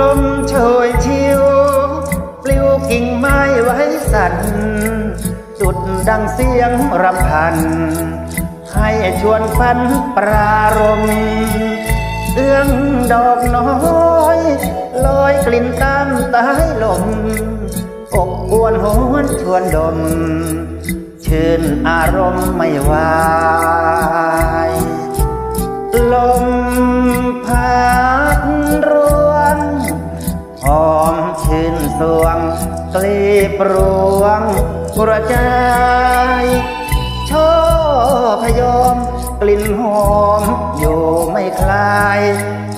ลมโชยชิว ปลิวกิ่งไม้ไว้สั่นสุดดังเสียงรำพัน ให้ชวนฝันปรารมเอื้องดอกน้อยลอยกลิ่นตามใต้ลมอบอวนหวนชวนดม ชื่นอารมณ์ไม่ไหวลม สวงกลีบรวงกระจายช่อพยอม กลิ่นหอม อยู่ไม่คลาย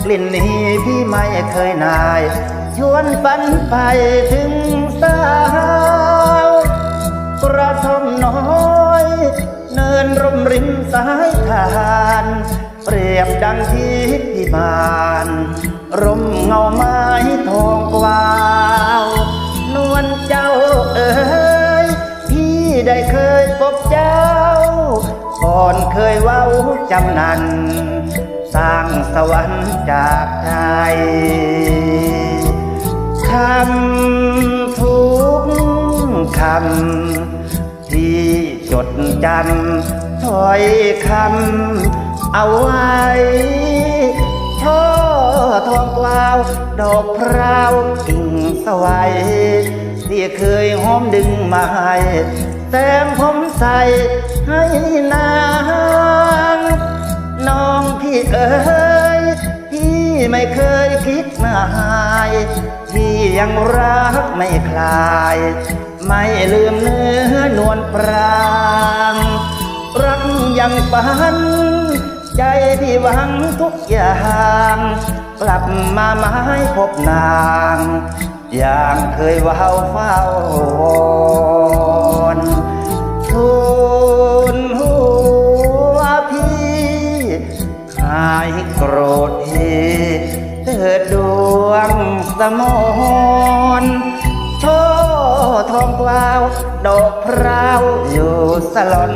กลิ่นนี้พี่ไม่เคยนาย ชวนฝันไปถึงสาวกระทมน้อย เนินร่มริมสายทานเปรียบดังทิพย์พิมานร่มเงาไม้ทองกวาว เจ้า ก่อนเคยเว้าจำนัน สร้างสวรรค์จากใจคำทุกคำที่จดจำถ้อยคำเอาไว้ช่อทองกวาว ดอกพราวกิ่งสวัยที่เคยหอมดึงมาให้ แต้มผมใส่ให้นาง น้องพี่เอ๋ยพี่ไม่เคยคิดนายพี่ยังรักไม่คลาย ไม่ลืมเนื้อนวลปรางรักยังปัน ใจพี่หวังทุกอย่าง กลับมาไม้พบนาง อย่างเคยว้าเฝ้าวอนทูลหัวพี่หายโกรธทีเถิดดวงสมอนช่อทองกวาวดอกพร้าวอยู่สลอน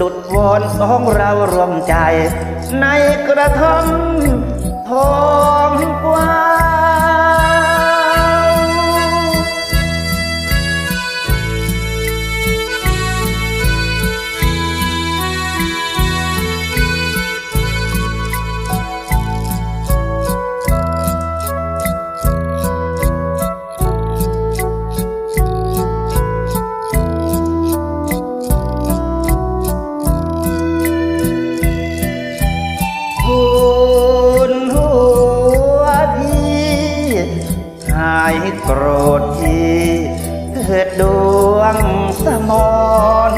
ดุดวอนสองเรารวมใจ ในกระท่อม ทองกวา โกรธทีเกิดดวงสมอน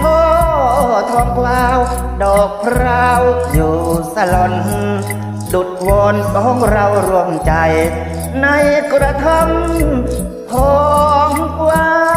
ท่อทองกวาว ดอกพราวอยู่สลอน ดุดวอนของเรารวมใจ ในกระทำของกวาว